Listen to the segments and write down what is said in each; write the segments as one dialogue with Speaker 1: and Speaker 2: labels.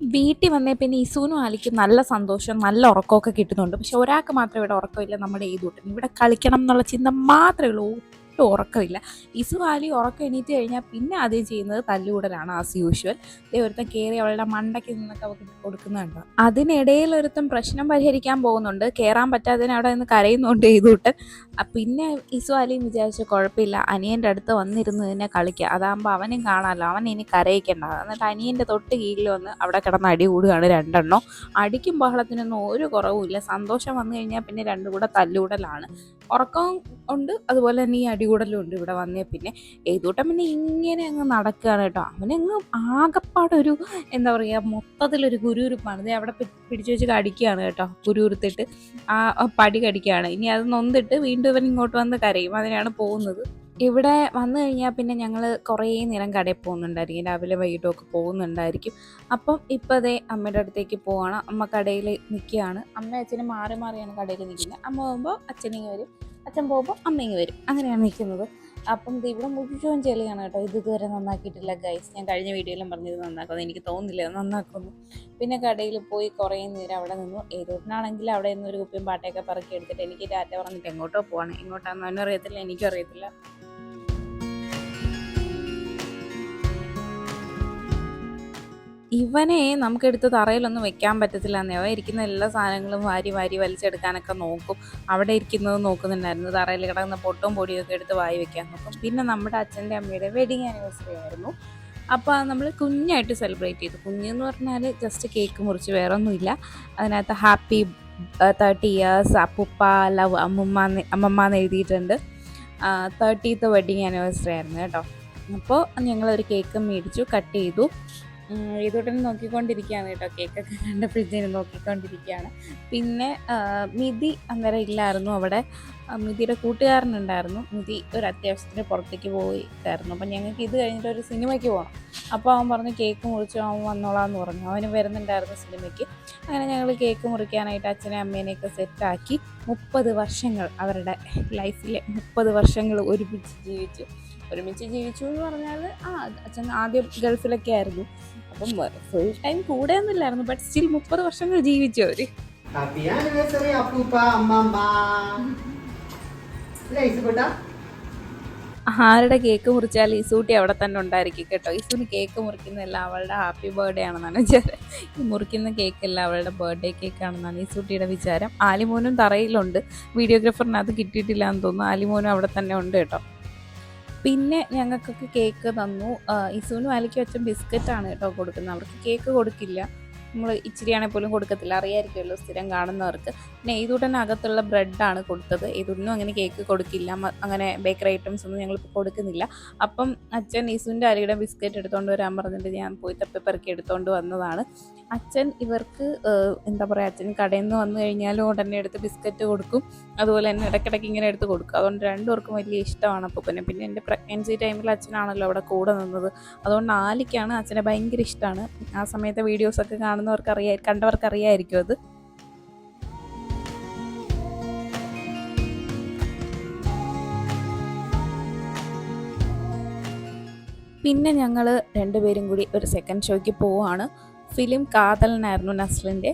Speaker 1: വീട്ടിൽ വന്നേ പിന്നെ ഇസൂനും ആലിക്കും നല്ല സന്തോഷം നല്ല ഉറക്കമൊക്കെ കിട്ടുന്നുണ്ട്. പക്ഷെ ഒരാൾക്ക് മാത്രമേ ഇവിടെ ഉറക്കമില്ല നമ്മുടെ ഈ കൂട്ടൻ ഇവിടെ കളിക്കണം എന്നുള്ള ചിന്ത മാത്രമേ ഉള്ളൂ. ഒട്ടും ഉറക്കമില്ല. ഇസ് വാലി ഉറക്കം എണീറ്റ് കഴിഞ്ഞാൽ പിന്നെ അതേ ചെയ്യുന്നത് തല്ലുകൂടലാണ് ആസ് യൂഷ്വൽ ദേ ഒരുത്തൻ കയറി അവളുടെ മണ്ടയ്ക്ക് നിന്നൊക്കെ അവർക്ക് കൊടുക്കുന്നുണ്ട് അതിനിടയിൽ ഒരുത്തം പ്രശ്നം പരിഹരിക്കാൻ പോകുന്നുണ്ട്. കയറാൻ പറ്റാത്തതിന് അവിടെ നിന്ന് കരയുന്നുണ്ട് ചെയ്തുവിട്ട് പിന്നെ ഇസു ആലിയും വിചാരിച്ചു കുഴപ്പമില്ല. അനിയന്റെ അടുത്ത് വന്നിരുന്ന് തന്നെ കളിക്കുക. അതാകുമ്പോൾ അവനും കാണാമല്ലോ. അവൻ ഇനി കരയിക്കണ്ട. എന്നിട്ട് അനിയന്റെ തൊട്ട് കീഴിൽ വന്ന് അവിടെ കിടന്ന് അടി കൂടുകയാണ് രണ്ടെണ്ണം. അടിക്കും ബഹളത്തിനൊന്നും ഒരു കുറവുമില്ല. സന്തോഷം വന്നു കഴിഞ്ഞാൽ പിന്നെ രണ്ടും കൂടെ തല്ലുകൂടലാണ്. ഉറക്കം ഉണ്ട്. അതുപോലെ തന്നെ ഈ അടികൂടലും ഉണ്ട് ഇവിടെ വന്നേ പിന്നെ ഏതൂട്ടം പിന്നെ ഇങ്ങനെ അങ്ങ് നടക്കുകയാണ് കേട്ടോ. അവനങ്ങ് ആകപ്പാടൊരു എന്താ പറയുക മൊത്തത്തിലൊരു ഗുരുരുപ്പാണ് ഇത് അവിടെ പിടിച്ചു വെച്ച് കടിക്കുകയാണ് കേട്ടോ ഗുരുരുത്തിട്ട് ആ പടി കടിക്കുകയാണ്. ഇനി അത് നൊന്നിട്ട് വീണ്ടും ഇവൻ ഇങ്ങോട്ട് വന്ന് കരയും. അതിനാണ് പോകുന്നത്. ഇവിടെ വന്നു കഴിഞ്ഞാൽ പിന്നെ ഞങ്ങൾ കുറേ നേരം കടയിൽ പോകുന്നുണ്ടായിരിക്കും. രാവിലെ വൈകിട്ടൊക്കെ പോകുന്നുണ്ടായിരിക്കും. അപ്പം ഇപ്പം അതേ അമ്മയുടെ അടുത്തേക്ക് പോവാണ്. അമ്മ കടയിൽ നിൽക്കുകയാണ് അമ്മ അച്ഛനും മാറി മാറിയാണ് കടയിൽ നിൽക്കുന്നത് അമ്മ പോകുമ്പോൾ അച്ഛനെയും വരും. അച്ഛൻ പോകുമ്പോൾ അമ്മയും വരും. അങ്ങനെയാണ് നിൽക്കുന്നത്. അപ്പം ഇവിടെ മുഴുവൻ ചെളിയാണ് കേട്ടോ. ഇത് ഇതുവരെ നന്നാക്കിയിട്ടില്ല ഗൈസ് ഞാൻ കഴിഞ്ഞ വീഡിയോയിലും പറഞ്ഞത് നന്നാക്കുമെന്ന് എനിക്ക് തോന്നുന്നില്ല നന്നാക്കുന്നു. പിന്നെ കടയിൽ പോയി കുറേ നേരം അവിടെ നിന്നു. ഏതോട്ടിനാണെങ്കിൽ അവിടെ നിന്ന് ഒരു കുപ്പിയും പാട്ടയൊക്കെ പറക്കി എടുത്തിട്ട് എനിക്ക് ഡാറ്റ പറഞ്ഞിട്ട് എങ്ങോട്ടോ പോവാണ്. എങ്ങോട്ടാണെന്ന് അവനറിയത്തില്ല എനിക്കും അറിയത്തില്ല ഇവനെ നമുക്കെടുത്ത് തറയിലൊന്നും വെക്കാൻ പറ്റത്തില്ല എന്നേ. അവ ഇരിക്കുന്ന എല്ലാ സാധനങ്ങളും വാരി വാരി വലിച്ചെടുക്കാനൊക്കെ നോക്കും. അവിടെ ഇരിക്കുന്നത് നോക്കുന്നുണ്ടായിരുന്നു. തറയിൽ കിടക്കുന്ന പൊട്ടും പൊടിയൊക്കെ എടുത്ത് വായി വെക്കാൻ നോക്കും. പിന്നെ നമ്മുടെ അച്ഛന്റെ അമ്മയുടെ വെഡിങ് ആനിവേഴ്സറി ആയിരുന്നു. അപ്പോൾ നമ്മൾ കുഞ്ഞായിട്ട് സെലിബ്രേറ്റ് ചെയ്തു. കുഞ്ഞെന്ന് പറഞ്ഞാൽ ജസ്റ്റ് കേക്ക് മുറിച്ച് വേറൊന്നുമില്ല. അതിനകത്ത് ഹാപ്പി തേർട്ടി ഇയേഴ്സ് അപ്പുപ്പ ലവ് അമ്മമ്മ അമ്മമ്മ എന്ന് എഴുതിയിട്ടുണ്ട്. തേർട്ടീത്ത് വെഡിങ് ആനിവേഴ്സറി ആയിരുന്നു കേട്ടോ. അപ്പോൾ ഞങ്ങളൊരു കേക്ക് മേടിച്ചു കട്ട് ചെയ്തു. ഇതോട്ടനെ നോക്കിക്കൊണ്ടിരിക്കുകയാണ് കേട്ടോ. കേക്കൊക്കെ കണ്ട ഫ്രിഡ്ജിന് നോക്കിക്കൊണ്ടിരിക്കുകയാണ്. പിന്നെ മിതി അന്നേരം ഇല്ലായിരുന്നു അവിടെ. മിതിയുടെ കൂട്ടുകാരനുണ്ടായിരുന്നു. മിതി ഒരു അത്യാവശ്യത്തിന് പുറത്തേക്ക് പോയിട്ടായിരുന്നു. അപ്പം ഞങ്ങൾക്ക് ഇത് കഴിഞ്ഞിട്ട് ഒരു സിനിമയ്ക്ക് പോകണം അപ്പോൾ അവൻ പറഞ്ഞു കേക്ക് മുറിച്ചു അവൻ വന്നോളാന്ന് പറഞ്ഞു. അവന് വരുന്നുണ്ടായിരുന്നു സിനിമയ്ക്ക്. അങ്ങനെ ഞങ്ങൾ കേക്ക് മുറിക്കാനായിട്ട് അച്ഛനെ അമ്മേനെയൊക്കെ സെറ്റാക്കി മുപ്പത് വർഷങ്ങൾ അവരുടെ ലൈഫിലെ മുപ്പത് വർഷങ്ങൾ ഒരുമിച്ച് ജീവിച്ചു. ഒരുമിച്ച് ജീവിച്ചു എന്ന് പറഞ്ഞാൽ ആ അച്ഛൻ ആദ്യം ഗൾഫിലൊക്കെ ആയിരുന്നു. അപ്പം ഫുൾ ടൈം കൂടെ ഒന്നുമില്ലായിരുന്നു ബട്ട് സ്റ്റിൽ മുപ്പത് വർഷങ്ങൾ ജീവിച്ചു അവർ
Speaker 2: ഹാപ്പി ആനിവേഴ്സറി അപ്പൂപ്പ അമ്മമ്മ.
Speaker 1: ആരുടെ കേക്ക് മുറിച്ചാൽ ഇസൂട്ടി അവിടെ തന്നെ ഉണ്ടായിരിക്കും കേട്ടോ. ഈസൂന് കേക്ക് മുറിക്കുന്നതെല്ലാം അവളുടെ ഹാപ്പി ബർത്ത്ഡേ ആണെന്നാണ് വിചാരം. ഈ മുറിക്കുന്ന കേക്കെല്ലാം അവളുടെ ബർത്ത്ഡേ കേക്ക് ആണെന്നാണ് ഇസൂട്ടിയുടെ വിചാരം. ആലിമോനും തറയിലുണ്ട്. വീഡിയോഗ്രാഫറിന് അത് കിട്ടിയിട്ടില്ല എന്ന് തോന്നുന്നു. ആലിമോനും അവിടെ തന്നെ ഉണ്ട് കേട്ടോ. പിന്നെ ഞങ്ങൾക്കൊക്കെ കേക്ക് തന്നു. ഈസൂനും അലിക്കും അച്ഛൻ ബിസ്ക്കറ്റാണ് കേട്ടോ കൊടുക്കുന്നത്. അവർക്ക് കേക്ക് കൊടുക്കില്ല. നമ്മൾ ഇച്ചിരിയാണെങ്കിൽ പോലും കൊടുക്കത്തില്ല. അറിയായിരിക്കുമല്ലോ സ്ഥിരം കാണുന്നവർക്ക്. പിന്നെ ഏതൂട്ടനകത്തുള്ള ബ്രെഡാണ് കൊടുത്തത്. ഇതൊന്നും അങ്ങനെ കേക്ക് കൊടുക്കില്ല. അങ്ങനെ ബേക്കറി ഐറ്റംസ് ഒന്നും ഞങ്ങളിപ്പോൾ കൊടുക്കുന്നില്ല. അപ്പം അച്ഛൻ ഈസുവിന്റെ അരിയുടെ ബിസ്ക്കറ്റ് എടുത്തുകൊണ്ട് വരാൻ പറഞ്ഞിട്ട് ഞാൻ പോയി തപ്പിപ്പെറുക്കി എടുത്തുകൊണ്ട് വന്നതാണ്. അച്ഛൻ ഇവർക്ക് എന്താ പറയുക അച്ഛൻ കടയിൽ നിന്ന് വന്നു കഴിഞ്ഞാലും ഉടനെ എടുത്ത് ബിസ്ക്കറ്റ് കൊടുക്കും. അതുപോലെ തന്നെ ഇടയ്ക്കിടയ്ക്ക് ഇങ്ങനെ എടുത്ത് കൊടുക്കും. അതുകൊണ്ട് രണ്ടുപേർക്കും വലിയ ഇഷ്ടമാണ് അപ്പോൾ പിന്നെ പിന്നെ എന്റെ പ്രഗ്നൻസി ടൈമിൽ അച്ഛനാണല്ലോ അവിടെ കൂടെ നിന്നത്. അതുകൊണ്ട് ആലിക്കാണ് അച്ഛനെ ഭയങ്കര ഇഷ്ടമാണ്. ആ സമയത്തെ വീഡിയോസൊക്കെ കാണുന്നവർക്ക് അറിയാ കണ്ടവർക്ക് അറിയായിരിക്കും അത്. പിന്നെ ഞങ്ങൾ രണ്ടുപേരും കൂടി ഒരു സെക്കൻഡ് ഷോയ്ക്ക് പോവാണ്. ഫിലിം കാതലനായിരുന്നു നസ്ലിന്റെ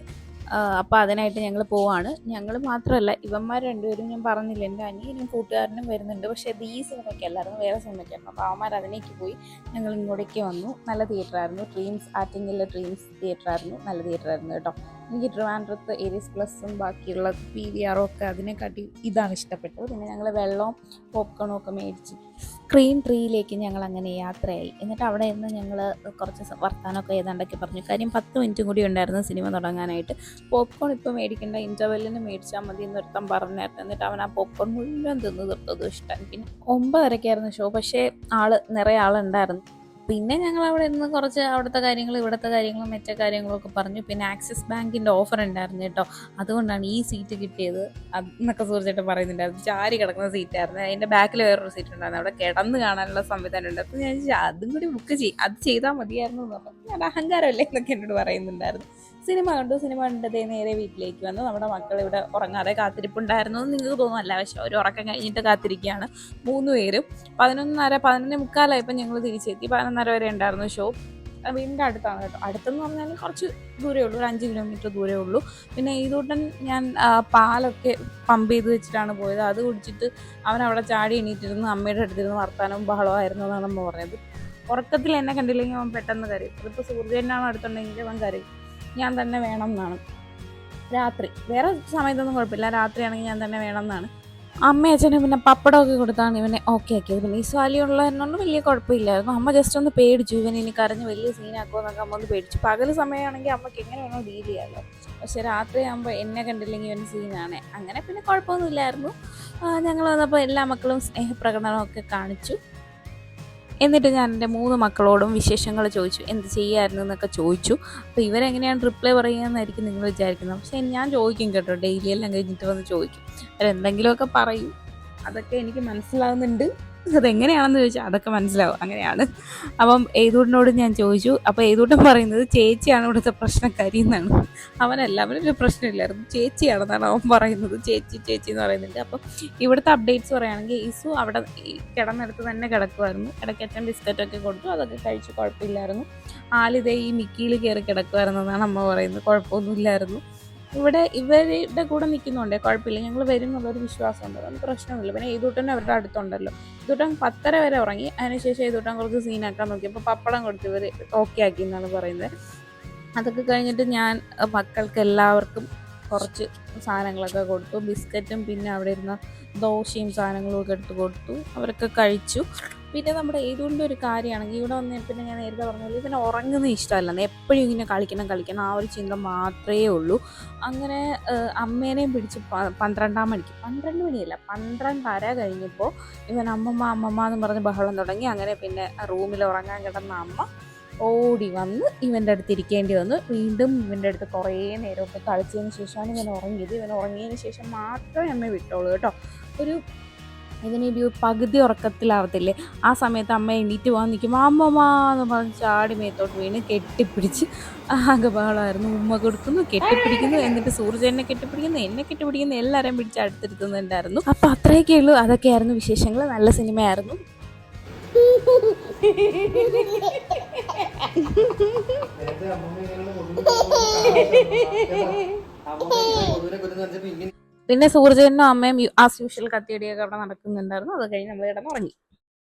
Speaker 1: അപ്പോൾ അതിനായിട്ട് ഞങ്ങൾ പോവാണ്. ഞങ്ങൾ മാത്രമല്ല ഇവന്മാർ രണ്ടുപേരും ഞാൻ പറഞ്ഞില്ല എന്റെ അനിയനും കൂട്ടുകാരനും വരുന്നുണ്ട്. പക്ഷേ അത് ഈ സിനിമയ്ക്ക് അല്ലായിരുന്നു വേറെ സിനിമയ്ക്കായിരുന്നു അപ്പോൾ അവന്മാർ അതിനേക്ക് പോയി ഞങ്ങൾ ഇങ്ങോട്ടേക്ക് വന്നു. നല്ല തിയേറ്ററായിരുന്നു ഡ്രീംസ് ആറ്റിങ്ങിലെ ഡ്രീംസ് തിയേറ്ററായിരുന്നു നല്ല തിയേറ്ററായിരുന്നു കേട്ടോ. എനിക്ക് ട്രിവാൻഡ്രത്ത് ഏരിയസ് പ്ലസും ബാക്കിയുള്ള പി വി ആറും ഒക്കെ അതിനെക്കാട്ടി ഇതാണ് ഇഷ്ടപ്പെട്ടത്. പിന്നെ ഞങ്ങൾ വെള്ളവും പോപ്കോണും ഒക്കെ മേടിച്ച് സ്ക്രീൻ ട്രീയിലേക്ക് ഞങ്ങൾ അങ്ങനെ യാത്രയായി. എന്നിട്ട് അവിടെ നിന്ന് ഞങ്ങൾ കുറച്ച് വർത്താനമൊക്കെ ഏതാണ്ടൊക്കെ പറഞ്ഞു. കാര്യം പത്ത് മിനിറ്റും കൂടി ഉണ്ടായിരുന്നു സിനിമ തുടങ്ങാനായിട്ട്. പോപ്കോൺ ഇപ്പോൾ മേടിക്കേണ്ട ഇന്റർവെല്ലിന് മേടിച്ചാൽ മതി എന്നൊരുത്തം പറഞ്ഞായിരുന്നു. എന്നിട്ട് അവൻ ആ പോപ്കോൺ മുഴുവൻ തിന്ന് തീർത്തതും ഇഷ്ടം. പിന്നെ ഒമ്പതരക്കായിരുന്നു ഷോ പക്ഷേ ആൾ നിറയെ ആളുണ്ടായിരുന്നു. പിന്നെ ഞങ്ങൾ അവിടെ നിന്ന് കുറച്ച് അവിടുത്തെ കാര്യങ്ങൾ ഇവിടുത്തെ കാര്യങ്ങളും മറ്റേ കാര്യങ്ങളൊക്കെ പറഞ്ഞു. പിന്നെ ആക്സിസ് ബാങ്കിന്റെ ഓഫർ ഉണ്ടായിരുന്നു കേട്ടോ. അതുകൊണ്ടാണ് ഈ സീറ്റ് കിട്ടിയത് എന്നൊക്കെ സൂർച്ചേട്ടൻ പറയുന്നുണ്ടായിരുന്നു. ചാരി കിടക്കുന്ന സീറ്റായിരുന്നു അതിന്റെ ബാക്കിൽ വേറൊരു സീറ്റ് ഉണ്ടായിരുന്നു. അവിടെ കിടന്ന് കാണാനുള്ള സംവിധാനം ഉണ്ട്. അപ്പോൾ ഞാൻ അതും കൂടി ബുക്ക് ചെയ്യും അത് ചെയ്താൽ മതിയായിരുന്നു എന്ന് പറഞ്ഞു. ഞാൻ അഹങ്കാരമല്ലേ എന്നൊക്കെ എന്നോട് പറയുന്നുണ്ടായിരുന്നു. സിനിമ കണ്ടു സിനിമ കണ്ടതേ നേരെ വീട്ടിലേക്ക് വന്നു. നമ്മുടെ മക്കൾ ഇവിടെ ഉറങ്ങാതെ കാത്തിരിപ്പുണ്ടായിരുന്നു എന്ന് നിങ്ങൾക്ക് തോന്നുമല്ല പക്ഷെ അവർ ഉറക്കം കഴിഞ്ഞിട്ട് കാത്തിരിക്കുകയാണ്. മൂന്ന് പേരും. പതിനൊന്നര പതിനൊന്ന് മുക്കാലായപ്പോൾ ഞങ്ങൾ തിരിച്ചെത്തി. പതിനൊന്നര വരെ ഉണ്ടായിരുന്നു ഷോ. വീടിന്റെ അടുത്താണ് കേട്ടോ. അടുത്തെന്ന് പറഞ്ഞാൽ കുറച്ച് ദൂരമേ ഉള്ളൂ. ഒരു അഞ്ച് കിലോമീറ്റർ ദൂരമേ ഉള്ളൂ. പിന്നെ ഈതൂട്ടൻ ഞാൻ പാലൊക്കെ പമ്പ് ചെയ്ത് വെച്ചിട്ടാണ് പോയത്. അത് കുടിച്ചിട്ട് അവൻ അവിടെ ചാടി എണീറ്റിരുന്നു. അമ്മയുടെ അടുത്തിരുന്ന് വർത്താനവും ബഹളമായിരുന്നു എന്നാണ് അമ്മ പറഞ്ഞത്. ഉറക്കത്തിൽ എന്നെ കണ്ടില്ലെങ്കിൽ അവൻ പെട്ടെന്ന് കരയും. ഇതിപ്പോൾ സൂര്യനാണ് അടുത്തുണ്ടെങ്കിൽ അവൻ കരയും. ഞാൻ തന്നെ വേണം എന്നാണ് രാത്രി. വേറെ സമയത്തൊന്നും കുഴപ്പമില്ല. രാത്രിയാണെങ്കിൽ ഞാൻ തന്നെ വേണം എന്നാണ് അമ്മ അച്ഛനും പിന്നെ പപ്പടമൊക്കെ കൊടുത്താണ് ഇവനെ ഓക്കെ ആക്കിയത് പിന്നെ ഈ സ്വാലി ഉള്ളതെന്നൊന്നും വലിയ കുഴപ്പമില്ലായിരുന്നു. അമ്മ ജസ്റ്റ് ഒന്ന് പേടിച്ചു. ഇവൻ ഇനി കരഞ്ഞ് വലിയ സീനാക്കുമോ എന്നൊക്കെ അമ്മ ഒന്ന് പേടിച്ചു. പകൽ സമയമാണെങ്കിൽ അമ്മയ്ക്ക് എങ്ങനെ വേണോ ഡീൽ ചെയ്യാമല്ലോ പക്ഷെ രാത്രി ആകുമ്പോൾ എന്നെ കണ്ടില്ലെങ്കിൽ ഇവൻ സീനാണ് അങ്ങനെ പിന്നെ കുഴപ്പമൊന്നുമില്ലായിരുന്നു. ഞങ്ങൾ വന്നപ്പോൾ എല്ലാ മക്കളും സ്നേഹപ്രകടനമൊക്കെ കാണിച്ചു. എന്നിട്ട് ഞാൻ എന്റെ മൂന്ന് മക്കളോടും വിശേഷങ്ങൾ ചോദിച്ചു. എന്ത് ചെയ്യായിരുന്നു എന്നൊക്കെ ചോദിച്ചു. അപ്പോൾ ഇവരെങ്ങനെയാണ് റിപ്ലൈ പറയുകയെന്നായിരിക്കും നിങ്ങൾ വിചാരിക്കുന്നത്. പക്ഷേ ഞാൻ ചോദിക്കും കേട്ടോ. ഡെയിലി എല്ലാം കഴിഞ്ഞിട്ട് വന്ന് ചോദിക്കും. അവരെന്തെങ്കിലുമൊക്കെ പറയും. അതൊക്കെ എനിക്ക് മനസ്സിലാവുന്നുണ്ട്. അതെങ്ങനെയാണെന്ന് ചോദിച്ചാൽ അതൊക്കെ മനസ്സിലാവും. അങ്ങനെയാണ്. അപ്പം ഏതൂട്ടിനോട് ഞാൻ ചോദിച്ചു അപ്പോൾ ഏതൂട്ടൻ പറയുന്നത് ചേച്ചിയാണ് ഇവിടുത്തെ പ്രശ്നക്കാരി എന്നാണ്. അവനല്ല അവനൊരു പ്രശ്നമില്ലായിരുന്നു. ചേച്ചിയാണെന്നാണ് അവൻ പറയുന്നത്. ചേച്ചി ചേച്ചി എന്ന് പറയുന്നുണ്ട്. അപ്പം ഇവിടുത്തെ അപ്ഡേറ്റ്സ് പറയുകയാണെങ്കിൽ ഇസു അവിടെ കിടന്നെടുത്ത് തന്നെ കിടക്കുമായിരുന്നു ഇടയ്ക്കറ്റം ബിസ്ക്കറ്റൊക്കെ കൊടുത്തു അതൊക്കെ കഴിച്ച് കുഴപ്പമില്ലായിരുന്നു. ആലിതേ ഈ മിക്കിയിൽ കയറി കിടക്കുമായിരുന്നു എന്നാണ് അമ്മ പറയുന്നത്. കുഴപ്പമൊന്നുമില്ലായിരുന്നു. ഇവിടെ ഇവരുടെ കൂടെ നിൽക്കുന്നുണ്ടേ. കുഴപ്പമില്ല. ഞങ്ങൾ വരും എന്നുള്ളൊരു വിശ്വാസമുണ്ട്. അതൊന്നും പ്രശ്നമൊന്നുമില്ല. പിന്നെ ഏതൂട്ടൻ അവരുടെ അടുത്തുണ്ടല്ലോ. ഏതൂട്ടൻ പത്തര വരെ ഉറങ്ങി. അതിനുശേഷം ഏതൂട്ടൻ കുറച്ച് സീനാക്കാൻ നോക്കി. അപ്പോൾ പപ്പടം കൊടുത്ത് ഇവർ ഓക്കെ ആക്കി എന്നാണ് പറയുന്നത്. അതൊക്കെ കഴിഞ്ഞിട്ട് ഞാൻ മക്കൾക്ക് എല്ലാവർക്കും കുറച്ച് സാധനങ്ങളൊക്കെ കൊടുത്തു. ബിസ്ക്കറ്റും പിന്നെ അവിടെ ഇരുന്ന ദോശയും സാധനങ്ങളും ഒക്കെ എടുത്ത് കൊടുത്തു. അവരൊക്കെ കഴിച്ചു. പിന്നെ നമ്മുടെ ഏതുകൊണ്ടും ഒരു കാര്യമാണെങ്കിൽ ഇവിടെ വന്ന് പിന്നെ ഞാൻ നേരത്തെ പറഞ്ഞത് പിന്നെ ഉറങ്ങുന്ന ഇഷ്ടമല്ല. എപ്പോഴും ഇങ്ങനെ കളിക്കണം കളിക്കണം. ആ ഒരു ചിന്ത മാത്രമേ ഉള്ളൂ. അങ്ങനെ അമ്മേനെയും പിടിച്ച് പന്ത്രണ്ടാം മണിക്ക് പന്ത്രണ്ട് മണിയല്ല പന്ത്രണ്ടര കഴിഞ്ഞപ്പോൾ ഇവൻ അമ്മമ്മ അമ്മമ്മ എന്ന് പറഞ്ഞ് ബഹളം തുടങ്ങി. അങ്ങനെ പിന്നെ റൂമിൽ ഉറങ്ങാൻ കിടന്ന അമ്മ ഓടി വന്ന് ഇവന്റെ അടുത്ത് ഇരിക്കേണ്ടി വന്നു. വീണ്ടും ഇവന്റെ അടുത്ത് കുറേ നേരമൊക്കെ കളിച്ചതിന് ശേഷമാണ് ഇവൻ ഉറങ്ങിയത്. ഇവൻ ഉറങ്ങിയതിന് ശേഷം മാത്രമേ അമ്മ വിട്ടോളൂ കേട്ടോ. ഒരു ഇതിനൊരു പകുതി ഉറക്കത്തിലാവത്തില്ലേ? ആ സമയത്ത് അമ്മ എണീറ്റ് പോകാൻ നിൽക്കും അമ്മമാ എന്ന് പറഞ്ഞ് ചാടി മേത്തോട്ട് വീണ് കെട്ടിപ്പിടിച്ച് ആകെ ബഹളമായിരുന്നു. ഉമ്മ കൊടുക്കുന്നു കെട്ടിപ്പിടിക്കുന്നു എന്നിട്ട് സൂർജനെ കെട്ടിപ്പിടിക്കുന്നു എന്നെ കെട്ടിപ്പിടിക്കുന്നു എല്ലാവരെയും പിടിച്ച് അടുത്തിരുത്തുന്നുണ്ടായിരുന്നു. അപ്പം അത്രയൊക്കെ ഉള്ളൂ. അതൊക്കെയായിരുന്നു വിശേഷങ്ങൾ നല്ല സിനിമയായിരുന്നു.
Speaker 2: നേരത്തെ
Speaker 1: പിന്നെ സൂർജനും അമ്മയും ആസ് യൂഷ്വൽ കത്തിയടിയൊക്കെ അവിടെ നടക്കുന്നുണ്ടായിരുന്നു. അത് കഴിഞ്ഞ് നമ്മൾ കിടന്നുറങ്ങി.